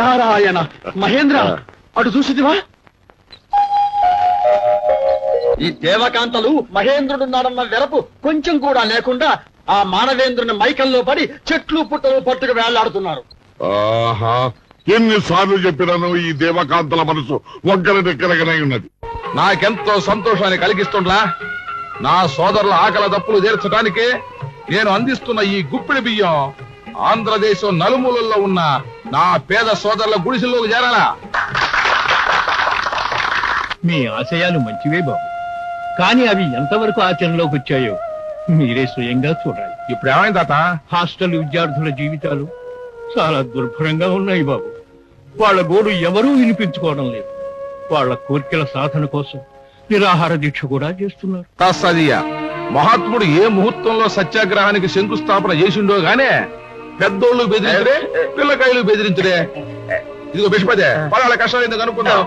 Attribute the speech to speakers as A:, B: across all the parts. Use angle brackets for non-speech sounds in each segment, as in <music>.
A: నారాయణ మహేంద్ర అటు చూసిదివా ఈ దేవకాంతలు మహేంద్రుడున్నాడన్న వెరపు కొంచెం కూడా లేకుండా ఆ మానవేంద్రుని మైకంలో పడి చెట్లు పుట్టలు పట్టుకు వేళ్ళాడుతున్నారు.
B: ఆహా ఎన్నిసార్లు చెప్పినాను ఈ దేవకాంతల మనసు వంకర దగ్గరగానే ఉన్నది.
C: నాకెంతో సంతోషాన్ని కలిగిస్తుండ్లా? నా సోదరుల ఆకల దప్పులు తీర్చడానికి నేను అందిస్తున్న ఈ గుప్పిడి బియ్యం ఆంధ్రదేశం నలుమూలల్లో ఉన్న నా పేద సోదరుల గుడిసెల్లోకి చేరాలా?
D: మీ ఆశయాలు మంచివే బాబు. కానీ అవి ఎంతవరకు ఆచరణలోకి వచ్చాయో మీరే స్వయంగా చూడాలి.
C: ఇప్పుడు ఏమైంది తాత?
D: హాస్టల్ విద్యార్థుల జీవితాలు చాలా దుర్భరంగా ఉన్నాయి బాబు. వాళ్ళ గోడు ఎవరూ వినిపించుకోవడం లేదు. వాళ్ళ కోరికల సాధన కోసం నిరాహార దీక్ష కూడా చేస్తున్నారు.
C: తస్సదియ మహాత్ముడు ఏ ముహూర్తంలో సత్యాగ్రహానికి శంకుస్థాపన చేసిండో గానే పెద్దోళ్ళు బెదిరించడే పిల్లకాయలు బెదిరించడే ఇదిగో బిష్పదే పలాల కష్టాలు ఎందుకు అనుకుందాం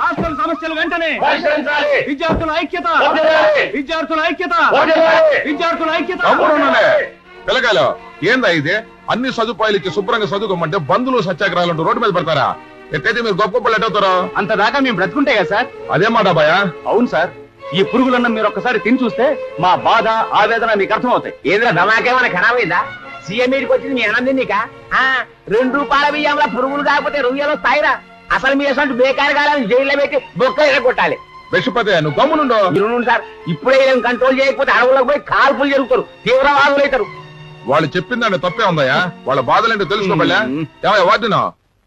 D: హాస్టల్ సమస్యలు వెంటనే. విద్యార్థుల ఐక్యత. విద్యార్థుల ఐక్యత. విద్యార్థుల ఐక్యత.
C: పిల్లకాయలు ఏందా ఇది? అన్ని సదుపాయాలు ఇచ్చి శుభ్రంగా చదువుకోమంటే బంధువులు సత్యాగ్రహాలు అంటూ రోడ్డు మీద పెడతారా? ఎట్టయితే మీరు గొప్ప గొప్పలు ఎట్టవుతారు
A: అంత దాకా మేము బ్రతుకుంటే కదా సార్.
C: అదే మాట భయ
A: అవును సార్. ఈ పురుగులన్న మీరు ఒక్కసారి తిని చూస్తే మా బాధ ఆవేదన మీకు అర్థమవుతాయి.
E: ఏదిరా దమాకేమైనా ఖరాబ్ అయిందా సీఎం వచ్చింది మీ అన్నం తిన్నీక ఆ రెండు రూపాయల బియ్యంలో పురుగులు కాకపోతే రొయ్యలు వస్తాయిరా. అసలు మీ అసలు బేకారు కాలని జైల్లో పెట్టి బొక్క కొట్టాలి.
C: బిషపతే నువ్వు గమ్మునుండు.
E: మీరు సార్ ఇప్పుడే వీళ్ళని కంట్రోల్ చేయకపోతే అడవులకు పోయి కాల్పులు జరుగుతారు తీవ్రవాదులు అవుతారు.
C: వాళ్ళు చెప్పిందండి తప్పే ఉందయ్యా. వాళ్ళ బాధలేంటో తెలుసుకోబళ్ళా ఏమయ్య వాటినో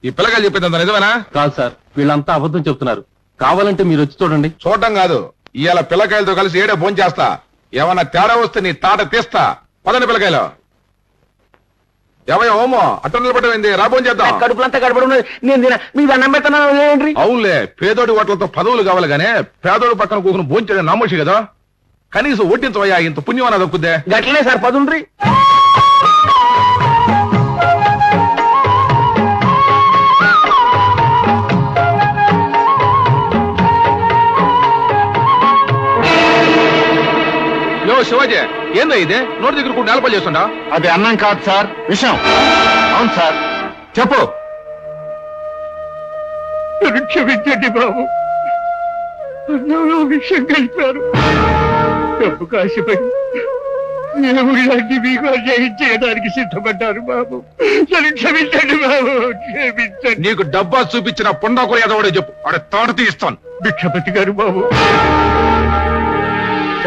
C: ఈ పిల్లకాయలు చెప్పింది నిజమేనా?
F: కాదు సార్ వీళ్ళంతా అబద్ధం చెప్తున్నారు. కావాలంటే మీరు వచ్చి చూడండి.
C: చూడటం కాదు. ఇవాళ పిల్లకాయలతో కలిసి ఏడే భోజనం చేస్తా. ఏమన్నా తేడా వస్తే నీ తాట తీస్తా. పదండి పిల్లకాయలు. ఏమయ్య ఓమో అట్ట నిలబడమైంది రా భోజనం చేద్దాం.
E: కడుపులంతా ఉన్నది నేను మీ దండం
C: అవునులే పేదోడి ఓట్లతో పదవులు కావాలి గానే పేదోడి పక్కన కూకుని భోంచడం నమ్మోషి కదా. కనీసం ఒడ్డించవయ్యా ఇంత పుణ్యం అన్నది దక్కుద్దే
E: గట్లనే సార్ పదుండ్రి.
C: శివాజీ ఏందా ఇదే? నోటి దగ్గర కూడా నేలపల్లి చేస్తుండా?
A: అది అన్నం కాదు సార్ విషయం అవును సార్.
C: చెప్పు.
D: క్షమించండి బాబు. అన్నంలో విషయం కలిపారు. డబ్బు మీకు అన్యాయం చేయడానికి సిద్ధపడ్డారు బాబు. నన్ను క్షమించండి బాబు. క్షమించండి.
C: నీకు డబ్బా చూపించిన పుండాకులు ఎదవడే చెప్పు. ఆడ తోట తీస్తాను
D: భిక్షపతి గారు బాబు.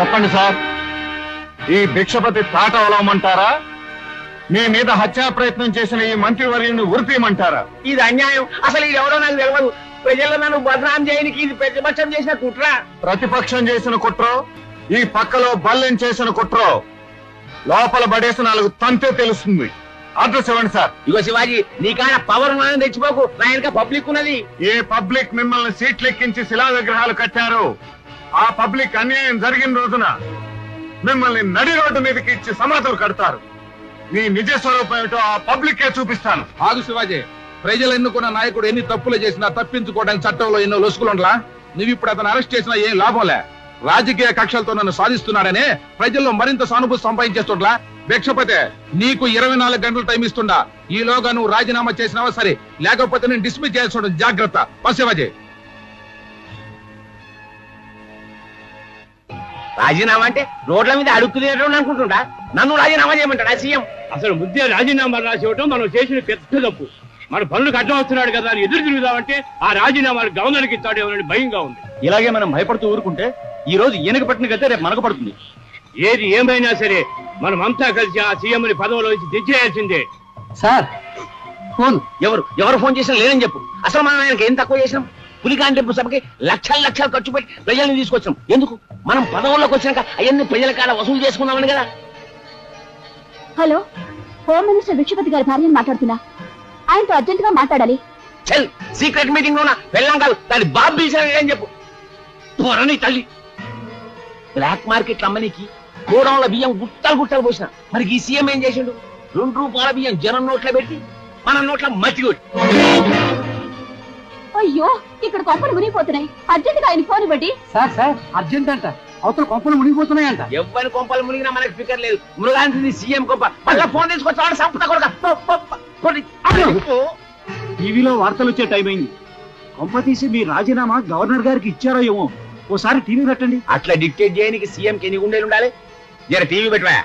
A: చెప్పండి సార్. ఈ భిక్షపతి తాట ఒలవమంటారా మీ మీద హత్యా ప్రయత్నం చేసిన ఈ మంత్రివర్యుని ఉరిపీయమంటారా
E: ఇది అన్యాయం. అసలు ఇది ఎవరో నాకు తెలియదు ప్రజల్లో నన్ను బదనాం చేయడానికి ఇది ప్రతిపక్షం చేసిన కుట్ర.
A: ప్రతిపక్షం చేసిన కుట్రో ఈ పక్కలో బల్లెం చేసిన కుట్రో లోపల పడేసిన నాలుగు తంతే తెలుస్తుంది. అడ్రస్ ఇవ్వండి సార్.
E: ఇగో శివాజీ నీకాడ పవర్ ఉన్నదని తెచ్చిపోకు. నా వెనక పబ్లిక్ ఉన్నది.
A: ఏ పబ్లిక్ మిమ్మల్ని సీట్లు ఎక్కించి శిలా విగ్రహాలు కట్టారో? ఆ పబ్లిక్ అన్యాయం జరిగిన రోజున మిమ్మల్ని నడి రోడ్డు మీదకి ఇచ్చి సమాధులు కడతారు. మీ నిజ స్వరూపం ఏమిటో ఆ పబ్లిక్కే చూపిస్తాను.
C: ఆగు శివాజీ. ప్రజలు ఎన్నుకున్న నాయకుడు ఎన్ని తప్పులు చేసినా తప్పించుకోవడానికి చట్టంలో ఎన్నో లొసుకులుండ్లా నువ్వు ఇప్పుడు అతను అరెస్ట్ చేసినా ఏం లాభంలే? రాజకీయ కక్షలతో నన్ను సాధిస్తున్నాడనే ప్రజల్లో మరింత సానుభూతి సంపాదించేస్తుండ్లా? భిక్షపతే నీకు ఇరవై నాలుగు గంటలు టైం ఇస్తుండా? ఈలోగా నువ్వు రాజీనామా చేసినావా సరే లేకపోతే నేను డిస్మిస్ చేయాల్సి జాగ్రత్త. శివాజీ.
E: రాజీనామా అంటే రోడ్ల మీద అడుక్కు తినేటోడు అనుకుంటుంటా నన్ను రాజీనామా చేయమంటాడా సీఎం?
D: అసలు ముద్దే రాజీనామా రాసి ఇవ్వటం మనం చేసిన పెద్ద తప్పు. మన పనులకు అడ్డం వస్తున్నాడు కదా అని ఎదురు తిరుగుదామంటే ఆ రాజీనామాలు గవర్నర్కి ఇస్తాడేమోనని భయంగా ఉంది.
A: ఇలాగే మనం భయపడుతూ ఊరుకుంటే ఈ రోజు ఈయనకు పట్టిన గతే రేపు మనకు పడుతుంది.
D: ఏది ఏమైనా సరే మనం అంతా కలిసి ఆ సీఎంని పదవిలో నుంచి తెచ్చేయాల్సిందే
E: సార్ ఫోన్. ఎవరు? ఎవరు ఫోన్ చేసినా లేదని చెప్పు. అసలు మనం ఆయనకి ఏం తక్కువ చేసినాం? పులికాంటి సభకి లక్షల లక్షలు ఖర్చు పెట్టి ప్రజల్ని తీసుకొచ్చాం. ఎందుకు? మనం పదవుల్లోకి వచ్చినాక అవన్నీ ప్రజల కాడ వసూలు చేసుకుందామని కదా.
G: హలో హోమ్ మినిస్టర్ విక్షపతి గారి భార్యను మాట్లాడుతున్నా. ఆయనతో అర్జెంట్గా మాట్లాడాలి.
E: చల్ సీక్రెట్ మీటింగ్లో వెళ్ళాం కాదు దాని బాబు పిలిచాను అని చెప్పు. త్వరని తల్లి. బ్లాక్ మార్కెట్ అమ్మనికి గోడౌన్ల బియ్యం గుట్టలు గుట్టలు పోసిన. మరి ఈ సీఎం ఏం చేసిండు? రెండు రూపాయల బియ్యం జనం నోట్లో పెట్టి మన నోట్ల మట్టి కొట్టి.
G: అయ్యో ఇక్కడ కొంపలు మునిగిపోతున్నాయి. అర్జెంట్గా ఆయన ఫోన్ ఇవ్వండి.
F: సార్ సార్ అర్జెంట్ అంట.
H: అవతల కొంపలు మునిగిపోతున్నాయంట.
E: ఎవ్వరి కొంపలు మునిగినా మనకి ఫికర్ లేదు. మృగాంతి సీఎం కొంప. మళ్ళీ ఫోన్ తీసుకొచ్చాడు సంపద కొడుక.
H: టీవీలో వార్తలు వచ్చే టైం అయింది. కొంప తీసి మీ రాజీనామా గవర్నర్ గారికి ఇచ్చారో ఏమో. ఓసారి టీవీ పెట్టండి.
E: అట్లా డిక్టేట్ చేయడానికి సీఎం కి ఎన్ని గుండెలు ఉండాలి? జర టీవీ పెట్టవా?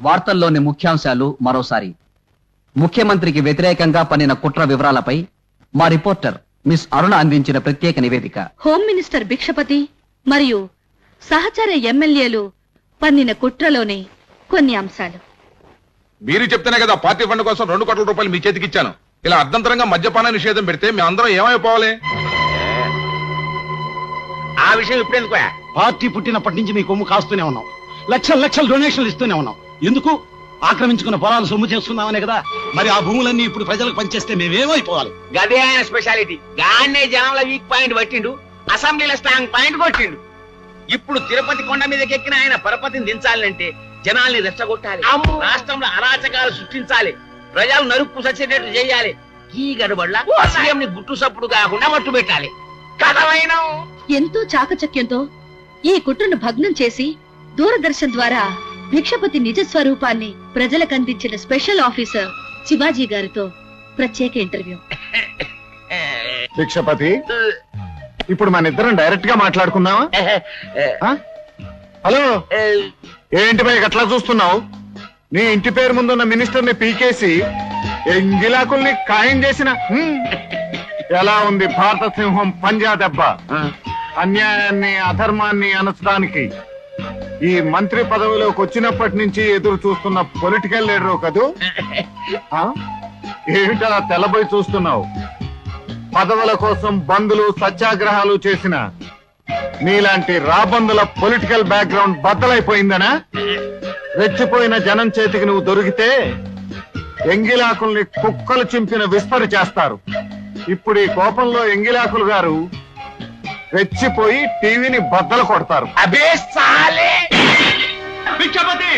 I: వార్తల్లోని ముఖ్యాంశాలు మరోసారి. ముఖ్యమంత్రికి వ్యతిరేకంగా పన్నిన కుట్ర వివరాలపై మా రిపోర్టర్ మిస్ అరుణ అందించిన ప్రత్యేక నివేదిక.
J: హోమ్ మినిస్టర్ భిక్షపతి మరియు సహచర ఎమ్మెల్యేలు పన్నిన కుట్రలోని కొన్ని అంశాలు.
C: మీరు చెప్తేనే కదా పార్టీ ఫండ్ కోసం రెండు కోట్ల రూపాయలు మీ చేతికి ఇచ్చాను. ఇలా అర్ధంతరంగా మద్యపాన నిషేధం పెడితే మీ అందరం ఏమైపోవాలి?
E: ఆ విషయం ఇప్పుడు ఎందుకు
H: పార్టీ పుట్టినప్పటి నుంచి మీ కొమ్ము కాస్తూనే ఉన్నాం. లక్షల లక్షల డొనేషన్లు ఇస్తూనే ఉన్నాం. ఎందుకు? ఆక్రమించుకున్న పొలాలు సొమ్ము చేసుకుందామనే కదా. మరి ఆ భూములన్నీ ఇప్పుడు ప్రజలకు పనిచేస్తే మేమేమైపోవాలి?
E: గదే ఆయన స్పెషాలిటీ. గాన్నే జనంలో వీక్ పాయింట్ పట్టిండు అసెంబ్లీలో స్ట్రాంగ్ పాయింట్ కొట్టిండు. ఇప్పుడు తిరుపతి కొండ మీదకి ఎక్కిన ఆయన పరపతిని దించాలంటే జనాల్ని రెచ్చగొట్టాలి. రాష్ట్రంలో అరాచకాలు సృష్టించాలి. ప్రజలు నరుక్కు సచ్చేటట్టు చేయాలి. ఈ గడబడ్ల సీఎం ని గుట్టు సప్పుడు కాకుండా మట్టు పెట్టాలి. కథమైన
J: ఎంతో చాకచక్యంతో ఈ కుట్రను భగ్నం చేసి దూరదర్శన్ ద్వారా భిక్షపతి నిజ స్వరూపాన్ని ప్రజలకు అందించిన స్పెషల్ ఆఫీసర్ శివాజీ గారితో ప్రత్యేక ఇంటర్వ్యూ.
A: భిక్షపతి ఇప్పుడు మన ఇద్దరం డైరెక్ట్గా మాట్లాడుకుందామా? <laughs> ఆ? హలో? ఏంటి భయ్ అట్లా చూస్తున్నావు? నీ ఇంటి పేరు ముందున్న మినిస్టర్ని పీకేసి ఎంగిలాకుల్ని ఖాయం చేసిన హ్మ్. ఎలా ఉంది భారత సింహం పంజా దెబ్బ? అన్యాయాన్ని అధర్మాన్ని అనచడానికి ఈ మంత్రి పదవిలోకి వచ్చినప్పటి నుంచి ఎదురు చూస్తున్న పొలిటికల్ లీడరు కదూ? ఆ? ఏమిటలా తెల్లబోయి చూస్తున్నావు? పదవుల కోసం బంధులు సత్యాగ్రహాలు చేసిన నీలాంటి రాబందుల పొలిటికల్ బ్యాక్గ్రౌండ్ బద్దలైపోయిందనా? రెచ్చిపోయిన జనం చేతికి నువ్వు దొరికితే ఎంగిలాకుల్ని కుక్కలు చింపిన విస్తరి చేస్తారు. ఇప్పుడు ఈ కోపంలో ఎంగిలాకులు గారు రెచ్చిపోయి టీవీని బద్దలు కొడతారు
E: అబే సాలే
D: పిచ్చపతి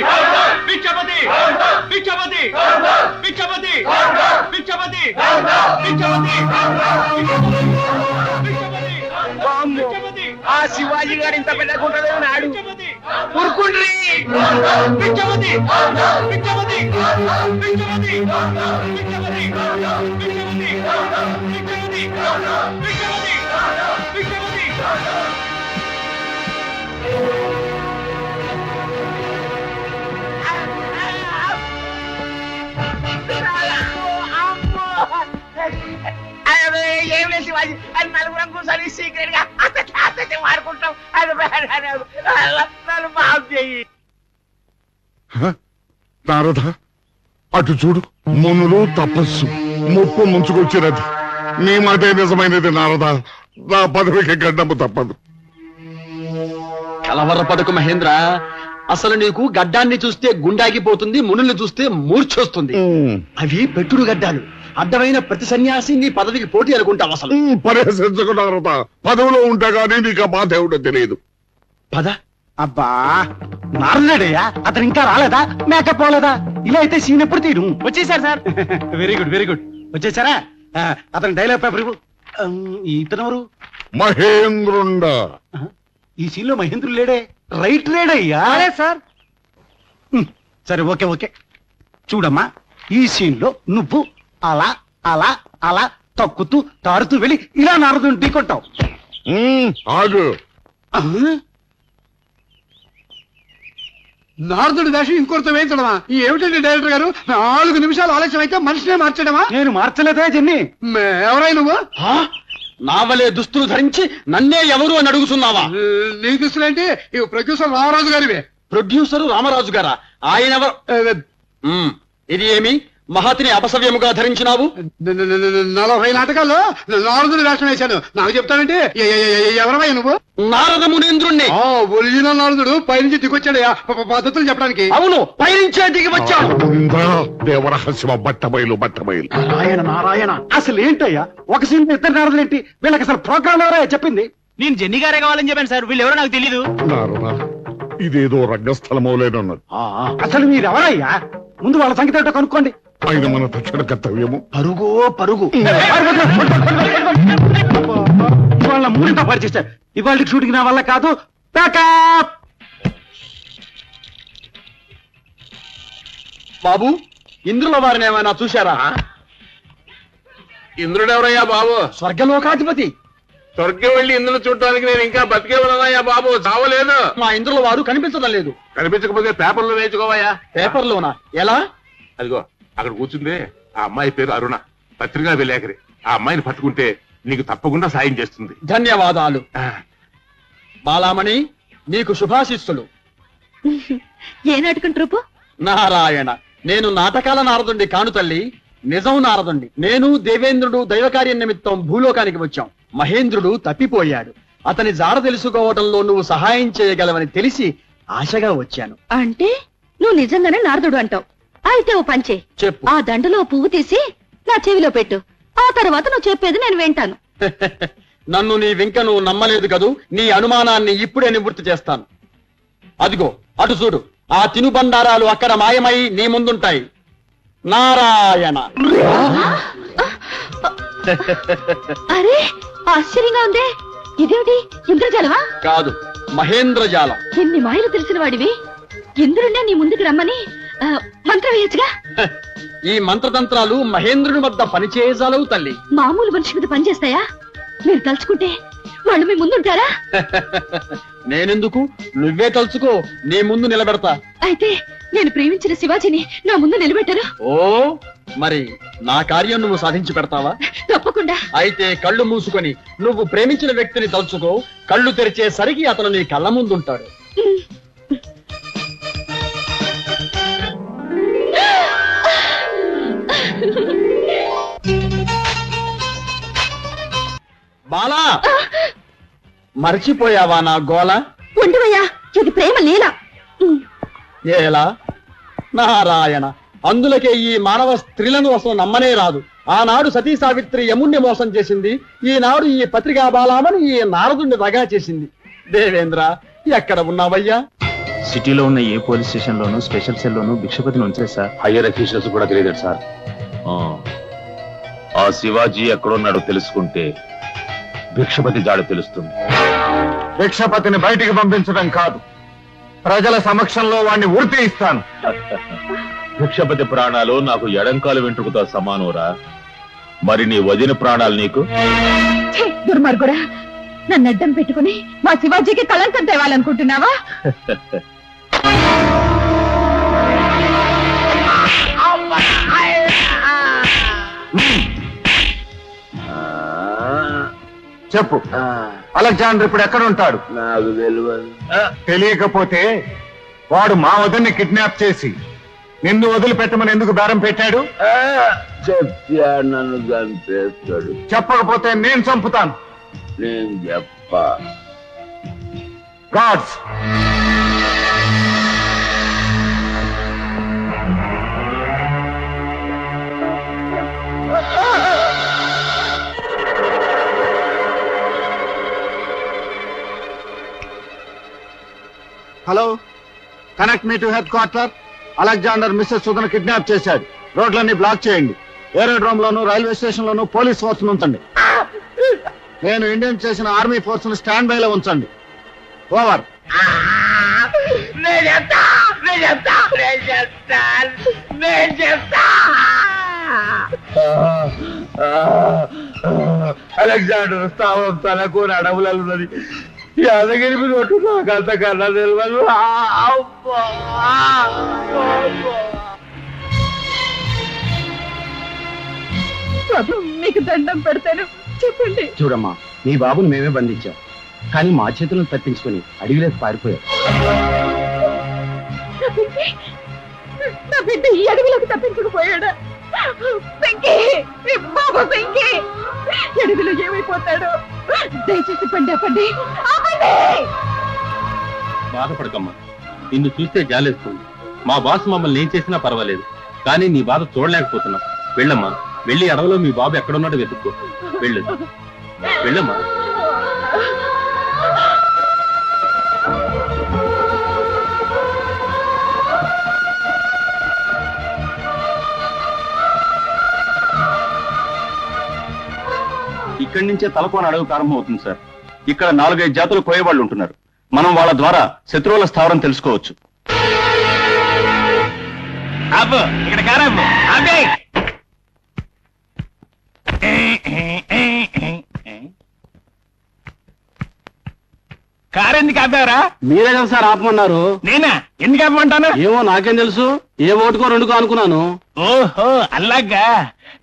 D: పిచ్చపతి పిచ్చపతి పిచ్చపతి పిచ్చపతి
E: పిచ్చపతి ఆ శివాజీ గారు ఇంత పెట్టకుంటుందని నాడు ఉరుకుండ్రి ఏం లేదు శివాజీ. అది నలుగురం కూర్చొని సీక్రెట్గా వాడుకుంటాం. అది నన్ను మాఫ్ చెయ్యి.
B: నారద అటు చూడు. మునులు తపస్సు ముప్పు ముంచుకొచ్చినది నీ మాటే నిజమైనది నారద. నా పదవికి గడ్డము తప్పదు.
F: కలవరపడకు మహేంద్ర అసలు నీకు గడ్డాన్ని చూస్తే గుండాగిపోతుంది మునుల్ని చూస్తే మూర్ఛొస్తుంది అవి పెట్టుడు గడ్డాలు. అడ్డమైన ప్రతి సన్యాసి నీ పదవికి పోటీ అనుకుంటావు అసలు.
B: పరిహసించకు నారద పదవిలో ఉంటే గానీ నీకు ఆ బాధ ఏమిటో తెలియదు.
F: పద.
H: అబ్బా నారదుడయ్యా అతను ఇంకా రాలేదా? మేకప్ పోలేదా? ఇలా అయితే సీన్ ఎప్పుడు తీరు వచ్చేసారు sir. Very good very good వచ్చేసారా? అతని డైలాగ్ పేపర్ ఇతనెవరు?
B: మహేంద్రుండ.
H: ఈ సీన్లో మహేంద్రుడు లేడే? రైట్ లేడయ్యా? సార్ సరే. Okay okay. చూడమ్మా ఈ సీన్లో నువ్వు అలా అలా అలా తక్కుతూ తారుతూ వెళ్ళి ఇలా నారదుని ఢీకొట్టావు
B: ఆగు.
H: నారదుడి వేషం ఇంకొకరితో వేయించడమా ఏమిటండి డైరెక్టర్ గారు? నాలుగు నిమిషాలు ఆలస్యం అయితే మనిషినే మార్చడమా? నేను మార్చలేదా జన్ని ఎవరై నువ్వు?
F: నావలే దుస్తులు ధరించి నన్నే ఎవరు అని అడుగుతున్నావా?
H: నీ దుస్తులేంటి ఇవి ప్రొడ్యూసర్ రామరాజు గారివే.
F: ప్రొడ్యూసరు రామరాజు గారా? ఆయన ఎవరు. ఇది ఏమి? మహతిని అపసవ్యముగా ధరించినావు?
H: నలభై నాటకాల్లో నారదుడి వేషం వేశాను. నాకు చెప్తానంటే ఎవరమై నువ్వు?
F: నారద మునీంద్రుణ్ణి
H: ఒరిజినల్ నారదుడు పైనుంచి దిగొచ్చాడయ్యా పద్ధతులు చెప్పడానికి.
F: అవును పైనుంచే దిగి వచ్చాడు
B: దేవరహస్యమ బట్టబయలు బట్టబయలు.
H: నారాయణ నారాయణ అసలు ఏంటయ్యా? ఒక సీన్ ఇద్దరు నారదులు ఏంటి వీళ్ళకి అసలు ప్రోగ్రామ్ ఎవరయ్యా చెప్పింది?
I: నేను జెన్ని గారే కావాలని చెప్పాను సార్. వీళ్ళు ఎవరో నాకు తెలియదు
B: నారద ఇదేదో రంగస్థలమోలేనన్నది
H: అసలు మీరు ఎవరయ్యా ముందు వాళ్ళ సంగతి ఏంటో కనుక్కోండి.
B: ఆయన మన తక్షణ కర్తవ్యము
H: పరుగో పరుగు ఇవాళ మూడింట పరిచేస్తారు ఇవాళ షూటింగ్ నా వల్ల కాదు ప్యాకప్
F: బాబు ఇంద్రుల వారిని ఏమైనా చూశారా
C: ఇంద్రుడెవరయ్యా బాబు
F: స్వర్గలోకాధిపతి
C: స్వర్గం వెళ్ళి ఇంద్రుడు చూడటానికి నేను ఇంకా బతికే ఉన్నానయ్యా బాబు చావలేదు
F: మా ఇంద్రుల వారు కనిపించడం లేదు
C: కనిపించకపోతే పేపర్లో వేయించుకోవయ్యా
F: పేపర్లోనా ఎలా
C: అదిగో అక్కడ కూర్చుంది ఆ అమ్మాయి పేరు అరుణ. పత్రికా విలేకరి. ఆ అమ్మాయిని పట్టుకుంటే నీకు తప్పకుండా సాయం చేస్తుంది.
F: ధన్యవాదాలు.
C: ఆ,
F: బాలామణి నీకు శుభాశిస్సులు.
J: ఏ నాటకం ట్రూపు
F: నారాయణ నేను నాటకాల నారదుండి కాను తల్లి. నిజం నారదుండి నేను దేవేంద్రుడు దైవకార్య నిమిత్తం భూలోకానికి వచ్చాం. మహేంద్రుడు తప్పిపోయాడు. అతని జాడ తెలుసుకోవడంలో నువ్వు సహాయం చేయగలవని తెలిసి ఆశగా వచ్చాను.
J: అంటే నువ్వు నిజంగానే నారదుడు అంటావు. అయితే ఓ పంచే
F: చెప్పు.
J: ఆ దండలో పువ్వు తీసి నా చెవిలో పెట్టు. ఆ తర్వాత నువ్వు చెప్పేది నేను వింటాను. <laughs>
F: నన్ను నీ వెంక నువ్వు నమ్మలేదు కదూ? నీ అనుమానాన్ని ఇప్పుడే నివృత్తి చేస్తాను. అదిగో అటు చూడు. ఆ తినుబండారాలు అక్కడ మాయమై నీ ముందుంటాయి. నారాయణ.
J: అరే ఆశ్చర్యంగా ఉందే. ఇదేమిటి? ఇంద్రజాలమా?
F: కాదు మహేంద్రజాలం.
J: ఎన్ని మాయలు తెలిసిన వాడివి. ఇంద్రుడే నీ ముందుకు రమ్మని మంత్రం వేయచ్చుగా?
F: హ, ఈ మంత్రతంత్రాలు మహేంద్రుని వద్ద పనిచేయజాలవు తల్లి.
J: మామూలు మనిషి మీద పనిచేస్తాయా? మీరు తలుచుకుంటే వాళ్ళు మీ ముందుంటారా?
F: నేనెందుకు? నువ్వే తలుచుకో నీ ముందు నిలబెడతా.
J: అయితే నేను ప్రేమించిన శివాజీని నా ముందు నిలబెట్టారు.
F: ఓ మరి నా కార్యం నువ్వు సాధించి పెడతావా?
J: తప్పకుండా.
F: అయితే కళ్ళు మూసుకొని నువ్వు ప్రేమించిన వ్యక్తిని తలుచుకో కళ్ళు తెరిచేసరికి అతను నీ కళ్ళ ముందుంటాడు. బాలా! మర్చిపోయావా నా గోల
J: ఉండవయ్యా ఇది ప్రేమ లీల.
F: ఏలా? నారాయణ అందులకే ఈ మానవ స్త్రీలను అసలు నమ్మనే రాదు. ఆనాడు సతీ సావిత్రి యముణ్ణి మోసం చేసింది ఈనాడు ఈ పత్రికా బాలామని ఈ నారదుణ్ణి దగా చేసింది. దేవేంద్ర ఎక్కడ ఉన్నావయ్యా?
K: సిటీలో ఉన్న ఏ పోలీస్ స్టేషన్ లోను స్పెషల్ సెల్ లోను భిక్షపతిని ఉంచలేదు సార్
C: హయ్యర్ అఫీషియల్స్ కూడా తెలియదు సార్.
K: ఆ శివాజీ ఎక్కడున్నాడో తెలుసుకుంటే భిక్షపతి జాడ తెలుస్తుంది.
A: భిక్షపతిని బయటికి పంపించడం కాదు. ప్రజల సమక్షంలో వాణ్ణి ఉరి ఇస్తాను.
K: భిక్షపతి ప్రాణాలు నాకు ఎడంకాలు వెంట్రుకతో సమానోరా. మరి నీ వదిన ప్రాణాలు నీకు?
J: దుర్మార్గుడా. నన్ను అడ్డం పెట్టుకుని మా శివాజీకి కళంకం తేవాలనుకుంటున్నావా? <laughs>
A: చెప్పు. అలెగ్జాండర్ ఇప్పుడు ఎక్కడ ఉంటాడు?
C: నాకు తెలియదు
A: తెలియకపోతే వాడు మా వదిన్ని కిడ్నాప్ చేసి నిన్ను వదిలిపెట్టమని ఎందుకు బేరం పెట్టాడు?
C: చెప్తా నన్ను చంపేస్తాడు.
A: చెప్పకపోతే నేను చంపుతాను.
C: నేను చెప్పా.
A: Gods. Hello connect me to headquarter. Alexander Mrs సుధను kidnap చేశాడు. రోడ్లన్నీ బ్లాక్ చేయండి. ఏరోడ్రోమ్ లోను రైల్వే స్టేషన్ లోను పోలీస్ ఫోర్స్ ఉంచండి. నేను ఇండియన్ చేసిన ఆర్మీ ఫోర్స్ను స్టాండ్ బై లో ఉంచండి. ఓవర్.
C: అలెగ్జాండర్ స్థావం తనకు అడవులలో ఉన్నది యాదగిరి మీద ఒట్టు నాకు అంత కన్నా తెలియదు!
J: ప్రభు మీకు దండం పెడతాను. చెప్పండి.
H: చూడమ్మా నీ బాబుని మేమే బంధించాం. కానీ మా చేతులను తప్పించుకొని అడవిలోకి
J: నా బిడ్డ ఈ అడవిలోకి తప్పించుకుపోయాడా? వెంకీ! బాబు వెంకీ! ఏమైపోతాడు దయచేసి పండి ఆపండి. ఆపండి!
K: బాధపడకమ్మా. నిన్ను చూస్తే జాలేస్తుంది. మా బాస్ మమ్మల్ని ఏం చేసినా పర్వాలేదు. కానీ నీ బాధ చూడలేకపోతున్నాం. వెళ్ళమ్మా. వెళ్ళి అడవిలో మీ బాబు ఎక్కడున్నాడో వెతుక్కో. వెళ్ళు. వెళ్ళమ్మా. ఇక్కడి నుంచే తలకోన అడవి ప్రారంభం అవుతుంది సార్. ఇక్కడ నాలుగైదు జాతులు కోయవాళ్ళు ఉంటున్నారు. మనం వాళ్ళ ద్వారా శత్రువుల స్థావరం తెలుసుకోవచ్చు.
L: అబ్బు ఇక్కడ కారబ్బు అబ్బే కారు ఎందుకు ఆపావురా?
M: మీరే కదా సార్ ఆపమన్నారు.
L: నేనా? ఎందుకు ఆపమంటాను
M: ఏమో నాకేం తెలుసు. ఏ ఓటుకో రెండుకో అనుకున్నాను.
L: ఓహో అలాగా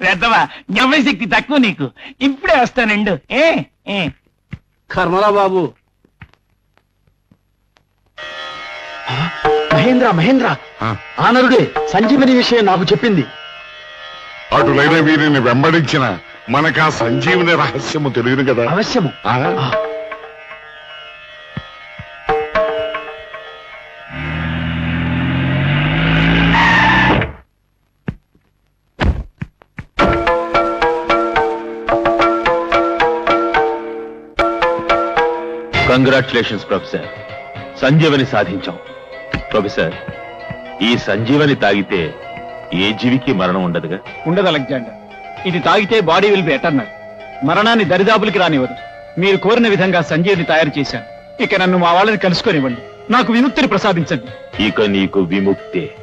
L: పెద్దవా జ్ఞాపశక్తి తక్కువ నీకు. ఇప్పుడే వస్తానండు. ఏ ఏ.
M: కర్మరా బాబు.
N: మహేంద్ర మహేంద్ర. ఆనరుడే సంజీవని విషయం నాకు చెప్పింది.
B: అటులైన వీరిని వెంబడించిన మనకా సంజీవుని రహస్యము తెలియదు కదా?
N: అవశ్యము.
B: ఆ?
K: కంగ్రాచులేషన్స్ ప్రొఫెసర్ సంజీవని సాధించాం. ప్రొఫెసర్ ఈ సంజీవని తాగితే ఏ జీవికి మరణం ఉండదుగా?
N: ఉండదు అలెగ్జాండర్. ఇది తాగితే బాడీ విల్ బి ఎటర్నల్. మరణాన్ని దరిదాపులకి రానివ్వదు. మీరు కోరిన విధంగా సంజీవిని తయారు చేశాను. ఇక నన్ను మా వాళ్ళని కలుసుకొనివ్వండి. నాకు విముక్తిని ప్రసాదించండి.
K: ఇక నీకు విముక్తే.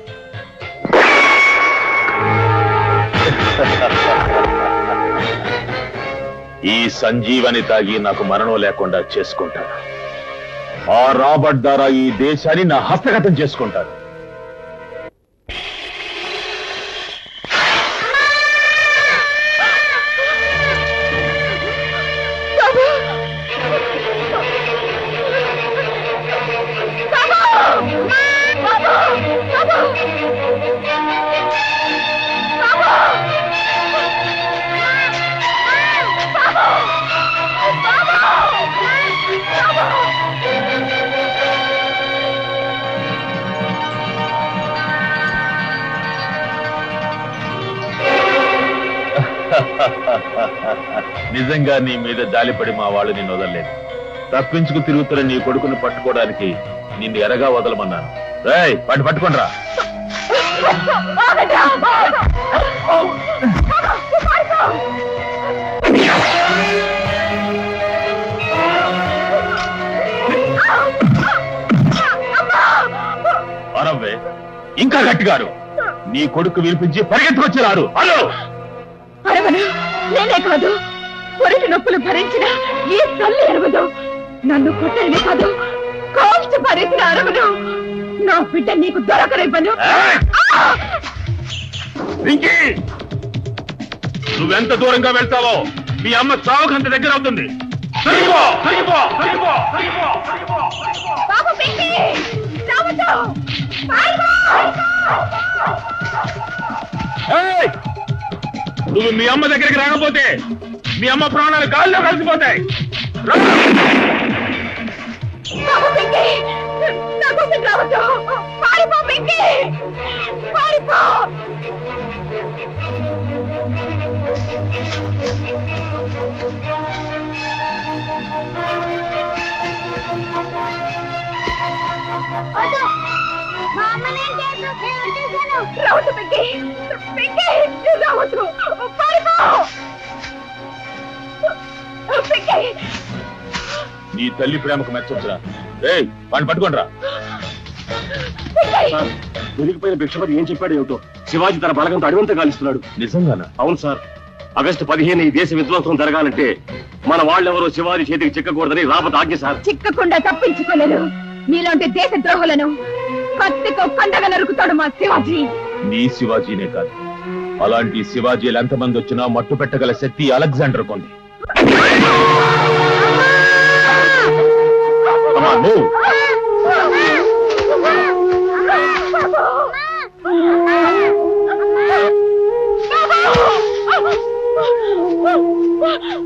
K: ఈ సంజీవని తాగి నాకు మరణం లేకుండా చేసుకుంటాను. ఆ రాబర్ట్ ద్వారా ఈ దేశాన్ని నా హస్తగతం చేసుకుంటాను నిజంగా నీ మీద జాలిపడి మా వాళ్ళు నిన్ను వదలలేదు. తప్పించుకు తిరుగుతున్న నీ కొడుకును పట్టుకోవడానికి నిన్ను ఎరగా వదలమన్నాను. రేయ్ పట్టు పట్టుకోండిరా. అరవ్వే ఇంకా గట్టిగారు. నీ కొడుకు వినిపించి పరిగెత్తుకొచ్చినారు హలో
G: నేనే కాదు. పొరటి నొప్పులు భరించిన ఈ తల్లి అరవదు నన్ను కొట్టని కాదు కాల్చి పరిచిన అరవను నా బిడ్డ నీకు దొరకనివ్వను
K: పింకీ నువ్వెంత దూరంగా వెళ్తావో మీ అమ్మ చావుకంత దగ్గర అవుతుంది.
G: బాబు రావద్దు!
K: ఏయ్! నువ్వు మీ అమ్మ దగ్గరికి రాకపోతే మీ అమ్మ ప్రాణాలు గాల్లో కలిసిపోతాయి. మా
G: అమ్మ నేను నా కోసం రావద్దు పిక్కి పారిపో రావద్దు పిక్కి
K: నీ తల్లి ప్రేమకు మెచ్చొచ్చురా. ఏయ్ వాడిని పట్టుకోండి రా
M: దొరికిపోయిన భిక్షపతి ఏం చెప్పాడు ఏమిటో శివాజీ తన బలగంతో అడివంతా కాలిస్తున్నాడు
K: నిజంగానా?
M: అవును సార్. ఆగస్టు పదిహేను ఈ దేశ విధ్వంసం జరగాలంటే మన వాళ్ళెవరో శివాజీ చేతికి చిక్కకూడదని రాబోతు ఆజ్ఞ సార్.
G: చిక్కకుండా తప్పించుకోలేరు. మీలాంటి దేశ ద్రోహులను నరుకుతాడు మా శివాజీ.
K: నీ శివాజీనే కాదు. అలాంటి శివాజీలు ఎంతమంది వచ్చినా మట్టు పెట్టగల శక్తి అలెగ్జాండర్ కొంది.